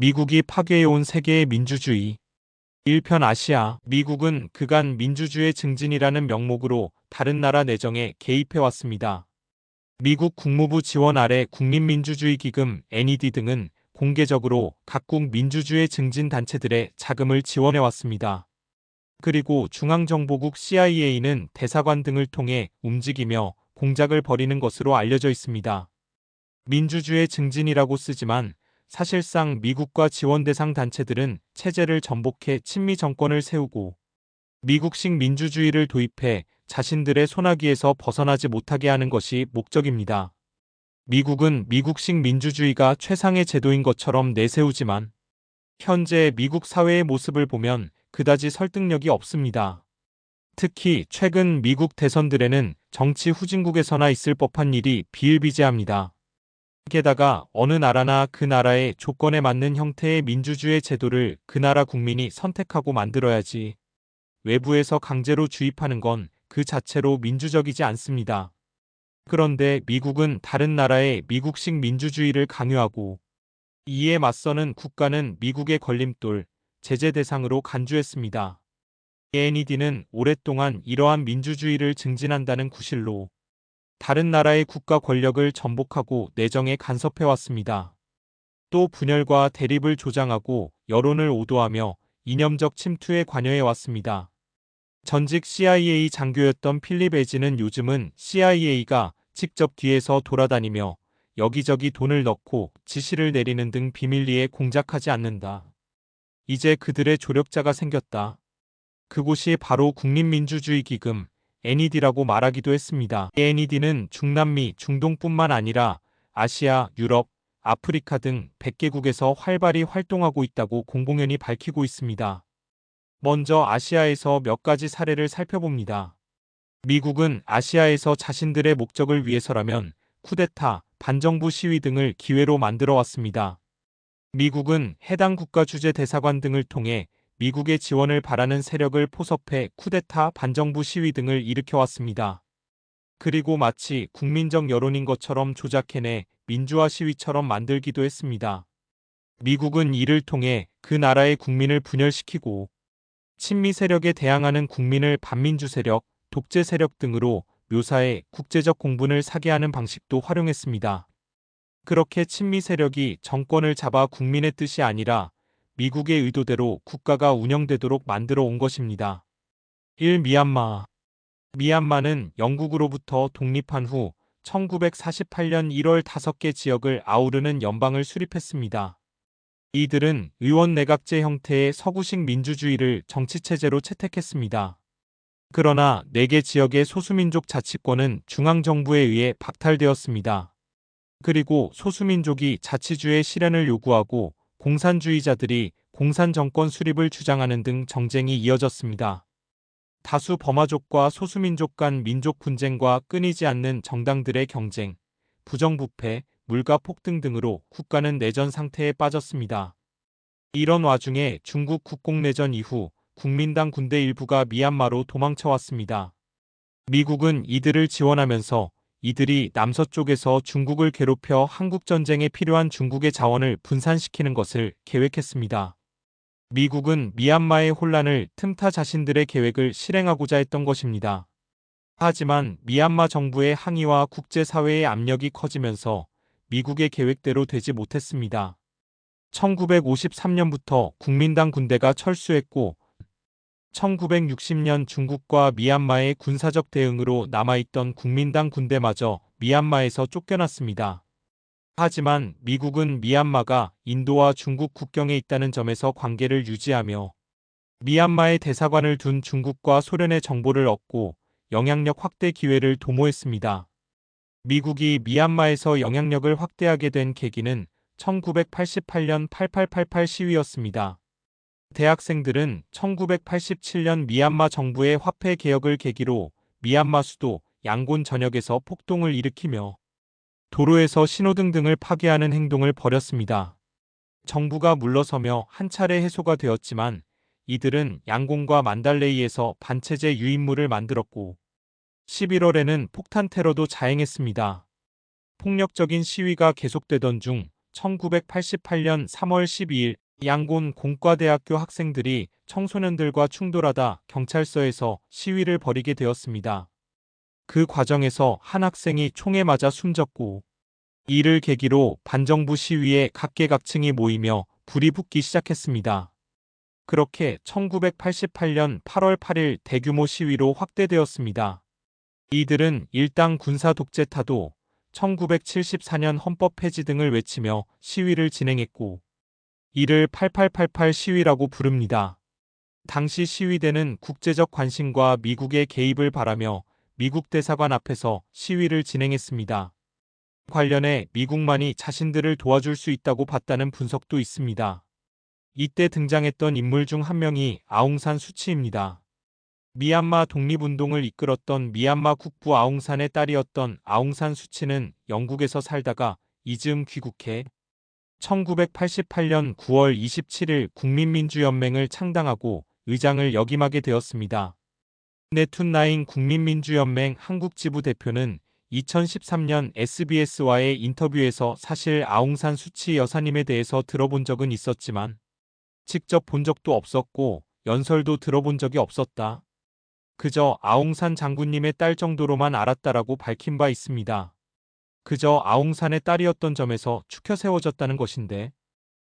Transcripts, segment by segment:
미국이 파괴해온 세계의 민주주의. 1편 아시아. 미국은 그간 민주주의 증진이라는 명목으로 다른 나라 내정에 개입해왔습니다. 미국 국무부 지원 아래 국민민주주의기금 NED 등은 공개적으로 각국 민주주의 증진 단체들의 자금을 지원해왔습니다. 그리고 중앙정보국 CIA는 대사관 등을 통해 움직이며 공작을 벌이는 것으로 알려져 있습니다. 민주주의 증진이라고 쓰지만 사실상 미국과 지원 대상 단체들은 체제를 전복해 친미 정권을 세우고 미국식 민주주의를 도입해 자신들의 소나기에서 벗어나지 못하게 하는 것이 목적입니다. 미국은 미국식 민주주의가 최상의 제도인 것처럼 내세우지만 현재 미국 사회의 모습을 보면 그다지 설득력이 없습니다. 특히 최근 미국 대선들에는 정치 후진국에서나 있을 법한 일이 비일비재합니다. 게다가 어느 나라나 그 나라의 조건에 맞는 형태의 민주주의 제도를 그 나라 국민이 선택하고 만들어야지 외부에서 강제로 주입하는 건 그 자체로 민주적이지 않습니다. 그런데 미국은 다른 나라의 미국식 민주주의를 강요하고 이에 맞서는 국가는 미국의 걸림돌, 제재 대상으로 간주했습니다. NED는 오랫동안 이러한 민주주의를 증진한다는 구실로 다른 나라의 국가 권력을 전복하고 내정에 간섭해왔습니다. 또 분열과 대립을 조장하고 여론을 오도하며 이념적 침투에 관여해왔습니다. 전직 CIA 장교였던 필립 에지는 요즘은 CIA가 직접 뒤에서 돌아다니며 여기저기 돈을 넣고 지시를 내리는 등 비밀리에 공작하지 않는다. 이제 그들의 조력자가 생겼다. 그곳이 바로 국민민주주의기금 NED라고 말하기도 했습니다. NED는 중남미, 중동뿐만 아니라 아시아, 유럽, 아프리카 등 100개국에서 활발히 활동하고 있다고 공공연히 밝히고 있습니다. 먼저 아시아에서 몇 가지 사례를 살펴봅니다. 미국은 아시아에서 자신들의 목적을 위해서라면 쿠데타, 반정부 시위 등을 기회로 만들어 왔습니다. 미국은 해당 국가 주재 대사관 등을 통해 미국의 지원을 바라는 세력을 포섭해 쿠데타 반정부 시위 등을 일으켜왔습니다. 그리고 마치 국민적 여론인 것처럼 조작해내 민주화 시위처럼 만들기도 했습니다. 미국은 이를 통해 그 나라의 국민을 분열시키고 친미 세력에 대항하는 국민을 반민주 세력, 독재 세력 등으로 묘사해 국제적 공분을 사게 하는 방식도 활용했습니다. 그렇게 친미 세력이 정권을 잡아 국민의 뜻이 아니라 미국의 의도대로 국가가 운영되도록 만들어 온 것입니다. 1. 미얀마 미얀마는 영국으로부터 독립한 후 1948년 1월 5개 지역을 아우르는 연방을 수립했습니다. 이들은 의원 내각제 형태의 서구식 민주주의를 정치체제로 채택했습니다. 그러나 4개 지역의 소수민족 자치권은 중앙정부에 의해 박탈되었습니다. 그리고 소수민족이 자치주의 실현을 요구하고 공산주의자들이 공산 정권 수립을 주장하는 등 정쟁이 이어졌습니다. 다수 버마족과 소수민족 간 민족 분쟁과 끊이지 않는 정당들의 경쟁, 부정부패, 물가 폭등 등으로 국가는 내전 상태에 빠졌습니다. 이런 와중에 중국 국공내전 이후 국민당 군대 일부가 미얀마로 도망쳐왔습니다. 미국은 이들을 지원하면서 이들이 남서쪽에서 중국을 괴롭혀 한국전쟁에 필요한 중국의 자원을 분산시키는 것을 계획했습니다. 미국은 미얀마의 혼란을 틈타 자신들의 계획을 실행하고자 했던 것입니다. 하지만 미얀마 정부의 항의와 국제사회의 압력이 커지면서 미국의 계획대로 되지 못했습니다. 1953년부터 국민당 군대가 철수했고 1960년 중국과 미얀마의 군사적 대응으로 남아있던 국민당 군대마저 미얀마에서 쫓겨났습니다. 하지만 미국은 미얀마가 인도와 중국 국경에 있다는 점에서 관계를 유지하며 미얀마의 대사관을 둔 중국과 소련의 정보를 얻고 영향력 확대 기회를 도모했습니다. 미국이 미얀마에서 영향력을 확대하게 된 계기는 1988년 8888 시위였습니다. 대학생들은 1987년 미얀마 정부의 화폐 개혁을 계기로 미얀마 수도 양곤 전역에서 폭동을 일으키며 도로에서 신호등 등을 파괴하는 행동을 벌였습니다. 정부가 물러서며 한 차례 해소가 되었지만 이들은 양곤과 만달레이에서 반체제 유인물을 만들었고 11월에는 폭탄 테러도 자행했습니다. 폭력적인 시위가 계속되던 중 1988년 3월 12일 양곤 공과대학교 학생들이 청소년들과 충돌하다 경찰서에서 시위를 벌이게 되었습니다. 그 과정에서 한 학생이 총에 맞아 숨졌고 이를 계기로 반정부 시위에 각계각층이 모이며 불이 붙기 시작했습니다. 그렇게 1988년 8월 8일 대규모 시위로 확대되었습니다. 이들은 일당 군사 독재 타도 1974년 헌법 폐지 등을 외치며 시위를 진행했고 이를 8888 시위라고 부릅니다. 당시 시위대는 국제적 관심과 미국의 개입을 바라며 미국 대사관 앞에서 시위를 진행했습니다. 관련해 미국만이 자신들을 도와줄 수 있다고 봤다는 분석도 있습니다. 이때 등장했던 인물 중 한 명이 아웅산 수치입니다. 미얀마 독립운동을 이끌었던 미얀마 국부 아웅산의 딸이었던 아웅산 수치는 영국에서 살다가 이즈음 귀국해 1988년 9월 27일 국민민주연맹을 창당하고 의장을 역임하게 되었습니다. 네툰나인 국민민주연맹 한국지부 대표는 2013년 SBS와의 인터뷰에서 사실 아웅산 수치 여사님에 대해서 들어본 적은 있었지만 직접 본 적도 없었고 연설도 들어본 적이 없었다. 그저 아웅산 장군님의 딸 정도로만 알았다라고 밝힌 바 있습니다. 그저 아웅산의 딸이었던 점에서 추켜 세워졌다는 것인데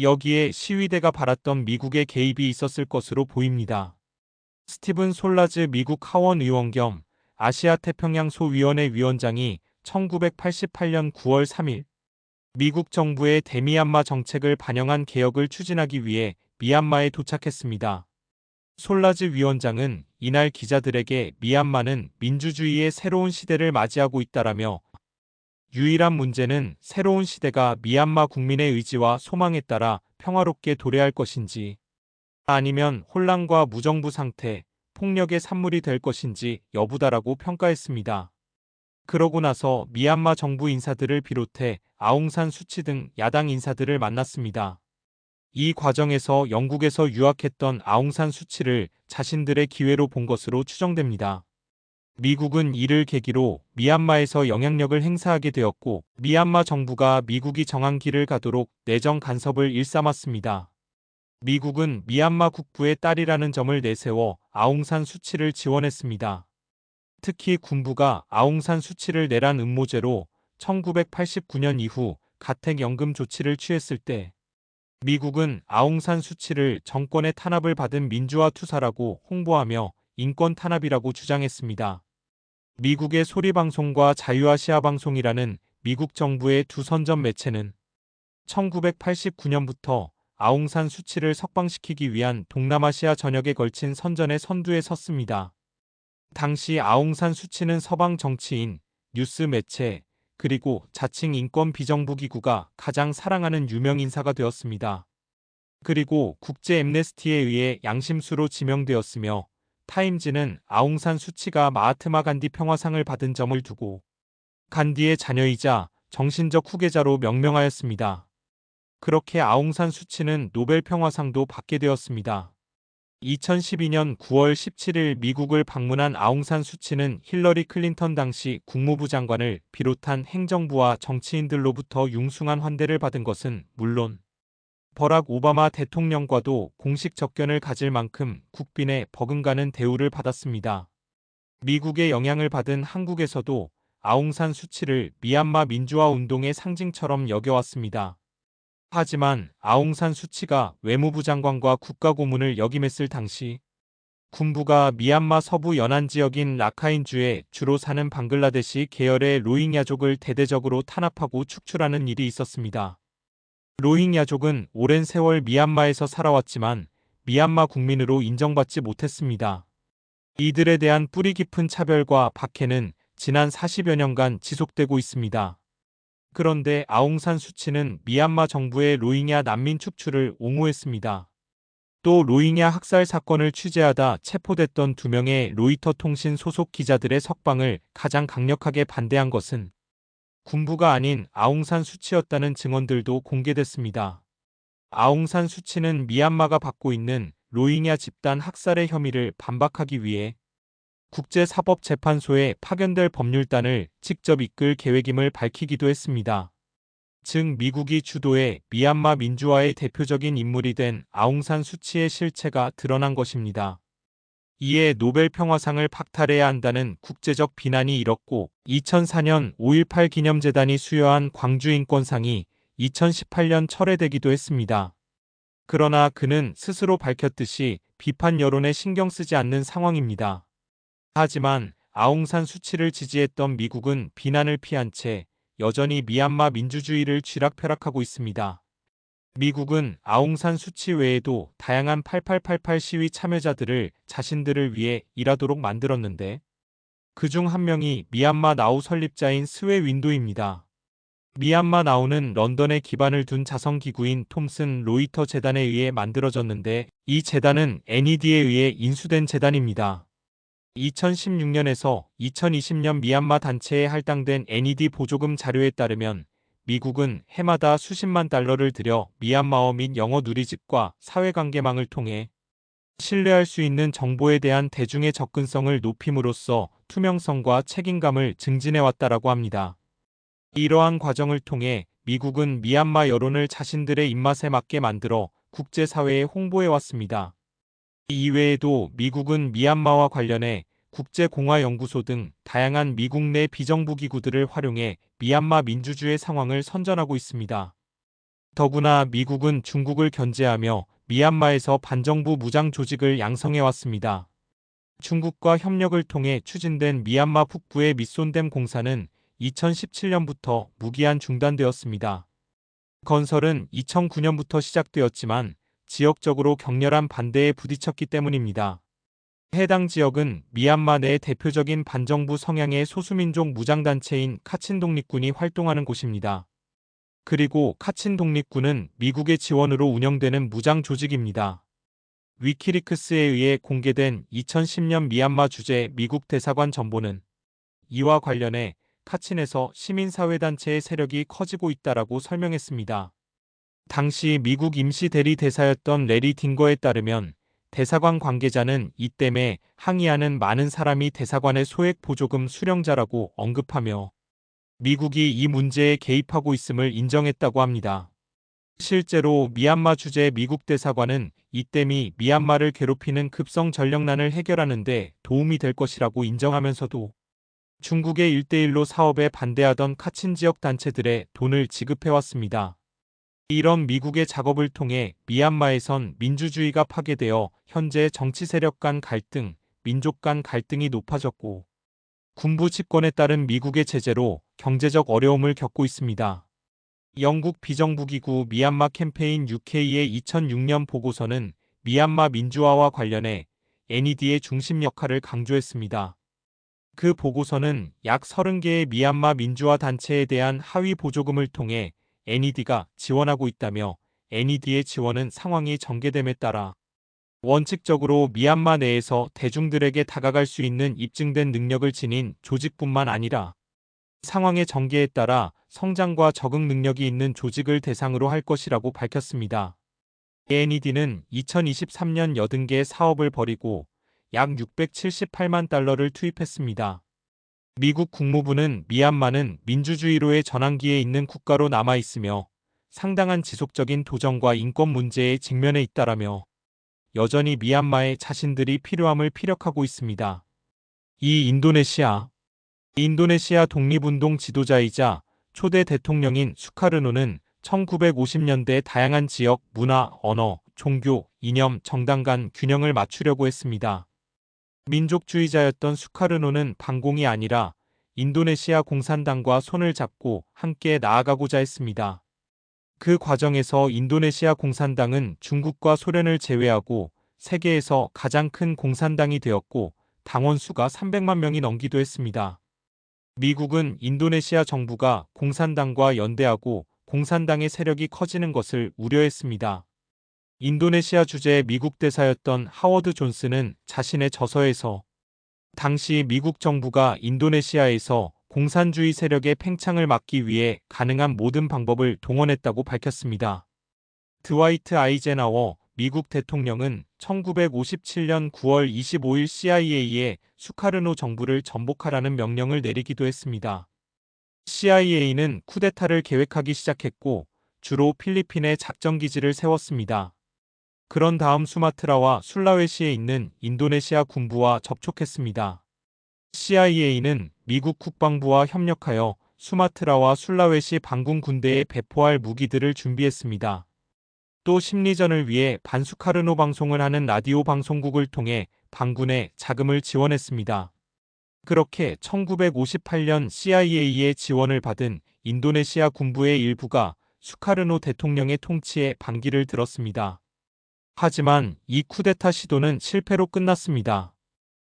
여기에 시위대가 바랐던 미국의 개입이 있었을 것으로 보입니다. 스티븐 솔라즈 미국 하원 의원 겸 아시아 태평양 소위원회 위원장이 1988년 9월 3일 미국 정부의 대미얀마 정책을 반영한 개혁을 추진하기 위해 미얀마에 도착했습니다. 솔라즈 위원장은 이날 기자들에게 미얀마는 민주주의의 새로운 시대를 맞이하고 있다라며 유일한 문제는 새로운 시대가 미얀마 국민의 의지와 소망에 따라 평화롭게 도래할 것인지 아니면 혼란과 무정부 상태, 폭력의 산물이 될 것인지 여부다라고 평가했습니다. 그러고 나서 미얀마 정부 인사들을 비롯해 아웅산 수치 등 야당 인사들을 만났습니다. 이 과정에서 영국에서 유학했던 아웅산 수치를 자신들의 기회로 본 것으로 추정됩니다. 미국은 이를 계기로 미얀마에서 영향력을 행사하게 되었고 미얀마 정부가 미국이 정한 길을 가도록 내정 간섭을 일삼았습니다. 미국은 미얀마 국부의 딸이라는 점을 내세워 아웅산 수치를 지원했습니다. 특히 군부가 아웅산 수치를 내란 음모죄로 1989년 이후 가택연금 조치를 취했을 때 미국은 아웅산 수치를 정권의 탄압을 받은 민주화 투사라고 홍보하며 인권 탄압이라고 주장했습니다. 미국의 소리방송과 자유아시아 방송이라는 미국 정부의 두 선전 매체는 1989년부터 아웅산 수치를 석방시키기 위한 동남아시아 전역에 걸친 선전의 선두에 섰습니다. 당시 아웅산 수치는 서방 정치인, 뉴스 매체, 그리고 자칭 인권 비정부 기구가 가장 사랑하는 유명 인사가 되었습니다. 그리고 국제 엠네스티에 의해 양심수로 지명되었으며 타임즈는 아웅산 수치가 마하트마 간디 평화상을 받은 점을 두고 간디의 자녀이자 정신적 후계자로 명명하였습니다. 그렇게 아웅산 수치는 노벨 평화상도 받게 되었습니다. 2012년 9월 17일 미국을 방문한 아웅산 수치는 힐러리 클린턴 당시 국무부 장관을 비롯한 행정부와 정치인들로부터 융숭한 환대를 받은 것은 물론 버락 오바마 대통령과도 공식 접견을 가질 만큼 국빈의 버금가는 대우를 받았습니다. 미국의 영향을 받은 한국에서도 아웅산 수치를 미얀마 민주화 운동의 상징처럼 여겨왔습니다. 하지만 아웅산 수치가 외무부 장관과 국가고문을 역임했을 당시 군부가 미얀마 서부 연안 지역인 라카인주에 주로 사는 방글라데시 계열의 로힝야족을 대대적으로 탄압하고 축출하는 일이 있었습니다. 로힝야족은 오랜 세월 미얀마에서 살아왔지만 미얀마 국민으로 인정받지 못했습니다. 이들에 대한 뿌리 깊은 차별과 박해는 지난 40여 년간 지속되고 있습니다. 그런데 아웅산 수치는 미얀마 정부의 로힝야 난민 축출을 옹호했습니다. 또 로힝야 학살 사건을 취재하다 체포됐던 두 명의 로이터 통신 소속 기자들의 석방을 가장 강력하게 반대한 것은 군부가 아닌 아웅산 수치였다는 증언들도 공개됐습니다. 아웅산 수치는 미얀마가 받고 있는 로힝야 집단 학살의 혐의를 반박하기 위해 국제사법재판소에 파견될 법률단을 직접 이끌 계획임을 밝히기도 했습니다. 즉 미국이 주도해 미얀마 민주화의 대표적인 인물이 된 아웅산 수치의 실체가 드러난 것입니다. 이에 노벨 평화상을 박탈해야 한다는 국제적 비난이 일었고 2004년 5.18 기념재단이 수여한 광주인권상이 2018년 철회되기도 했습니다. 그러나 그는 스스로 밝혔듯이 비판 여론에 신경 쓰지 않는 상황입니다. 하지만 아웅산 수치를 지지했던 미국은 비난을 피한 채 여전히 미얀마 민주주의를 쥐락펴락하고 있습니다. 미국은 아웅산 수치 외에도 다양한 8888 시위 참여자들을 자신들을 위해 일하도록 만들었는데 그 중 한 명이 미얀마 나우 설립자인 스웨 윈도입니다. 미얀마 나우는 런던에 기반을 둔 자선기구인 톰슨 로이터 재단에 의해 만들어졌는데 이 재단은 NED에 의해 인수된 재단입니다. 2016년에서 2020년 미얀마 단체에 할당된 NED 보조금 자료에 따르면 미국은 해마다 수십만 달러를 들여 미얀마어 및 영어 누리집과 사회관계망을 통해 신뢰할 수 있는 정보에 대한 대중의 접근성을 높임으로써 투명성과 책임감을 증진해왔다라고 합니다. 이러한 과정을 통해 미국은 미얀마 여론을 자신들의 입맛에 맞게 만들어 국제사회에 홍보해왔습니다. 이외에도 미국은 미얀마와 관련해 국제공화연구소 등 다양한 미국 내 비정부 기구들을 활용해 미얀마 민주주의 상황을 선전하고 있습니다. 더구나 미국은 중국을 견제하며 미얀마에서 반정부 무장 조직을 양성해 왔습니다. 중국과 협력을 통해 추진된 미얀마 북부의 미손댐 공사는 2017년부터 무기한 중단되었습니다. 건설은 2009년부터 시작되었지만 지역적으로 격렬한 반대에 부딪혔기 때문입니다. 해당 지역은 미얀마 내 대표적인 반정부 성향의 소수민족 무장단체인 카친 독립군이 활동하는 곳입니다. 그리고 카친 독립군은 미국의 지원으로 운영되는 무장 조직입니다. 위키리크스에 의해 공개된 2010년 미얀마 주재 미국 대사관 정보는 이와 관련해 카친에서 시민사회단체의 세력이 커지고 있다라고 설명했습니다. 당시 미국 임시 대리 대사였던 레리 딩거에 따르면 대사관 관계자는 이 때문에 항의하는 많은 사람이 대사관의 소액 보조금 수령자라고 언급하며 미국이 이 문제에 개입하고 있음을 인정했다고 합니다. 실제로 미얀마 주재 미국 대사관은 이땜이 미얀마를 괴롭히는 급성 전력난을 해결하는데 도움이 될 것이라고 인정하면서도 중국의 일대일로 사업에 반대하던 카친 지역 단체들의 돈을 지급해왔습니다. 이런 미국의 작업을 통해 미얀마에선 민주주의가 파괴되어 현재 정치 세력 간 갈등, 민족 간 갈등이 높아졌고 군부 집권에 따른 미국의 제재로 경제적 어려움을 겪고 있습니다. 영국 비정부기구 미얀마 캠페인 UK의 2006년 보고서는 미얀마 민주화와 관련해 NED의 중심 역할을 강조했습니다. 그 보고서는 약 30개의 미얀마 민주화 단체에 대한 하위 보조금을 통해 NED가 지원하고 있다며 NED의 지원은 상황이 전개됨에 따라 원칙적으로 미얀마 내에서 대중들에게 다가갈 수 있는 입증된 능력을 지닌 조직뿐만 아니라 상황의 전개에 따라 성장과 적응 능력이 있는 조직을 대상으로 할 것이라고 밝혔습니다. NED는 2023년 80개 사업을 벌이고 약 678만 달러를 투입했습니다. 미국 국무부는 미얀마는 민주주의로의 전환기에 있는 국가로 남아 있으며 상당한 지속적인 도전과 인권 문제에 직면해 있다라며 여전히 미얀마에 자신들이 필요함을 피력하고 있습니다. 이 인도네시아 인도네시아 독립운동 지도자이자 초대 대통령인 수카르노는 1950년대 다양한 지역, 문화, 언어, 종교, 이념, 정당 간 균형을 맞추려고 했습니다. 민족주의자였던 수카르노는 반공이 아니라 인도네시아 공산당과 손을 잡고 함께 나아가고자 했습니다. 그 과정에서 인도네시아 공산당은 중국과 소련을 제외하고 세계에서 가장 큰 공산당이 되었고 당원 수가 300만 명이 넘기도 했습니다. 미국은 인도네시아 정부가 공산당과 연대하고 공산당의 세력이 커지는 것을 우려했습니다. 인도네시아 주재 미국 대사였던 하워드 존스는 자신의 저서에서 당시 미국 정부가 인도네시아에서 공산주의 세력의 팽창을 막기 위해 가능한 모든 방법을 동원했다고 밝혔습니다. 드와이트 아이젠하워 미국 대통령은 1957년 9월 25일 CIA에 수카르노 정부를 전복하라는 명령을 내리기도 했습니다. CIA는 쿠데타를 계획하기 시작했고 주로 필리핀에 작전기지를 세웠습니다. 그런 다음 수마트라와 술라웨시에 있는 인도네시아 군부와 접촉했습니다. CIA는 미국 국방부와 협력하여 수마트라와 술라웨시 반군 군대에 배포할 무기들을 준비했습니다. 또 심리전을 위해 반수카르노 방송을 하는 라디오 방송국을 통해 반군에 자금을 지원했습니다. 그렇게 1958년 CIA의 지원을 받은 인도네시아 군부의 일부가 수카르노 대통령의 통치에 반기를 들었습니다. 하지만 이 쿠데타 시도는 실패로 끝났습니다.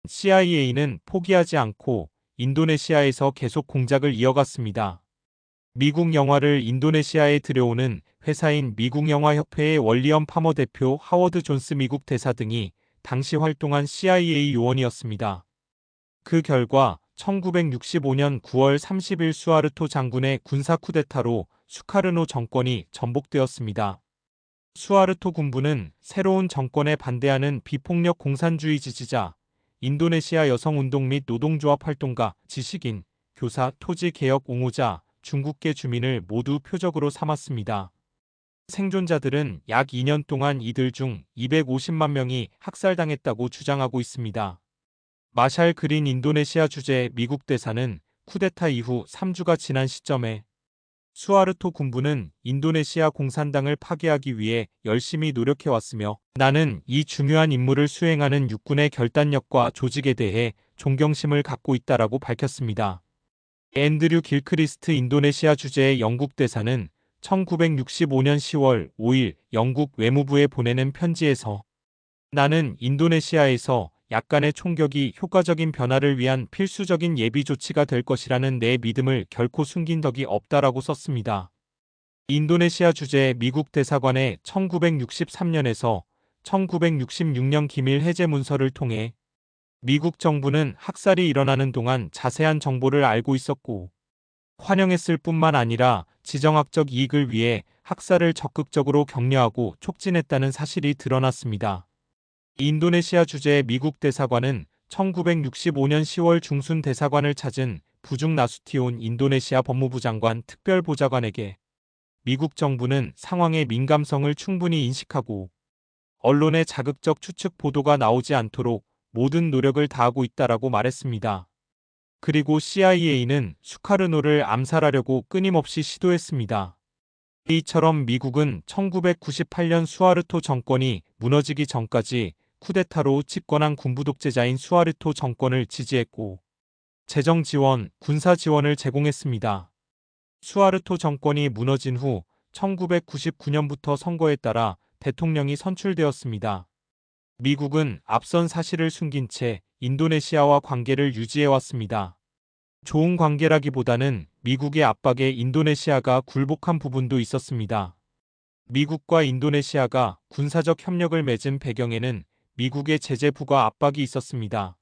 CIA는 포기하지 않고 인도네시아에서 계속 공작을 이어갔습니다. 미국 영화를 인도네시아에 들여오는 회사인 미국영화협회의 월리엄 파머 대표 하워드 존스 미국 대사 등이 당시 활동한 CIA 요원이었습니다. 그 결과 1965년 9월 30일 수아르토 장군의 군사 쿠데타로 수카르노 정권이 전복되었습니다. 수아르토 군부는 새로운 정권에 반대하는 비폭력 공산주의 지지자, 인도네시아 여성운동 및 노동조합 활동가, 지식인, 교사, 토지 개혁 옹호자, 중국계 주민을 모두 표적으로 삼았습니다. 생존자들은 약 2년 동안 이들 중 250만 명이 학살당했다고 주장하고 있습니다. 마샬 그린 인도네시아 주재 미국 대사는 쿠데타 이후 3주가 지난 시점에 수아르토 군부는 인도네시아 공산당을 파괴하기 위해 열심히 노력해왔으며 나는 이 중요한 임무를 수행하는 육군의 결단력과 조직에 대해 존경심을 갖고 있다라고 밝혔습니다. 앤드류 길크리스트 인도네시아 주재의 영국 대사는 1965년 10월 5일 영국 외무부에 보내는 편지에서 나는 인도네시아에서 약간의 총격이 효과적인 변화를 위한 필수적인 예비 조치가 될 것이라는 내 믿음을 결코 숨긴 적이 없다라고 썼습니다. 인도네시아 주재 미국 대사관의 1963년에서 1966년 기밀 해제 문서를 통해 미국 정부는 학살이 일어나는 동안 자세한 정보를 알고 있었고 환영했을 뿐만 아니라 지정학적 이익을 위해 학살을 적극적으로 격려하고 촉진했다는 사실이 드러났습니다. 인도네시아 주재 미국 대사관은 1965년 10월 중순 대사관을 찾은 부중 나수티온 인도네시아 법무부 장관 특별보좌관에게 미국 정부는 상황의 민감성을 충분히 인식하고 언론의 자극적 추측 보도가 나오지 않도록 모든 노력을 다하고 있다라고 말했습니다. 그리고 CIA는 수카르노를 암살하려고 끊임없이 시도했습니다. 이처럼 미국은 1998년 수아르토 정권이 무너지기 전까지 쿠데타로 집권한 군부 독재자인 수아르토 정권을 지지했고 재정 지원, 군사 지원을 제공했습니다. 수아르토 정권이 무너진 후 1999년부터 선거에 따라 대통령이 선출되었습니다. 미국은 앞선 사실을 숨긴 채 인도네시아와 관계를 유지해왔습니다. 좋은 관계라기보다는 미국의 압박에 인도네시아가 굴복한 부분도 있었습니다. 미국과 인도네시아가 군사적 협력을 맺은 배경에는 미국의 제재부가 압박이 있었습니다.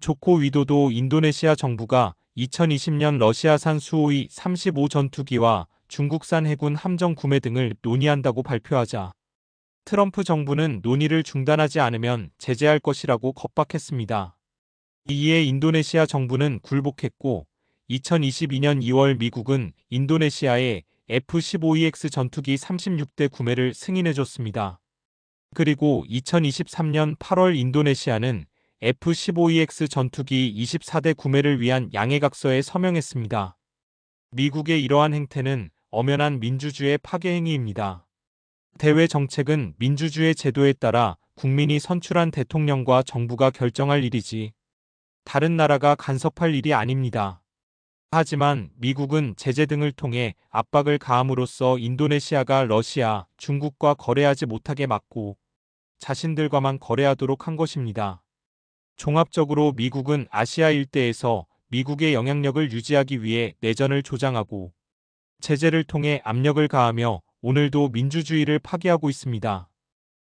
조코 위도도 인도네시아 정부가 2020년 러시아산 수호이 35 전투기와 중국산 해군 함정 구매 등을 논의한다고 발표하자 트럼프 정부는 논의를 중단하지 않으면 제재할 것이라고 겁박했습니다. 이에 인도네시아 정부는 굴복했고 2022년 2월 미국은 인도네시아에 F-15EX 전투기 36대 구매를 승인해줬습니다. 그리고 2023년 8월 인도네시아는 F-15EX 전투기 24대 구매를 위한 양해각서에 서명했습니다. 미국의 이러한 행태는 엄연한 민주주의 파괴 행위입니다. 대외 정책은 민주주의 제도에 따라 국민이 선출한 대통령과 정부가 결정할 일이지 다른 나라가 간섭할 일이 아닙니다. 하지만 미국은 제재 등을 통해 압박을 가함으로써 인도네시아가 러시아, 중국과 거래하지 못하게 막고 자신들과만 거래하도록 한 것입니다. 종합적으로 미국은 아시아 일대에서 미국의 영향력을 유지하기 위해 내전을 조장하고 제재를 통해 압력을 가하며 오늘도 민주주의를 파괴하고 있습니다.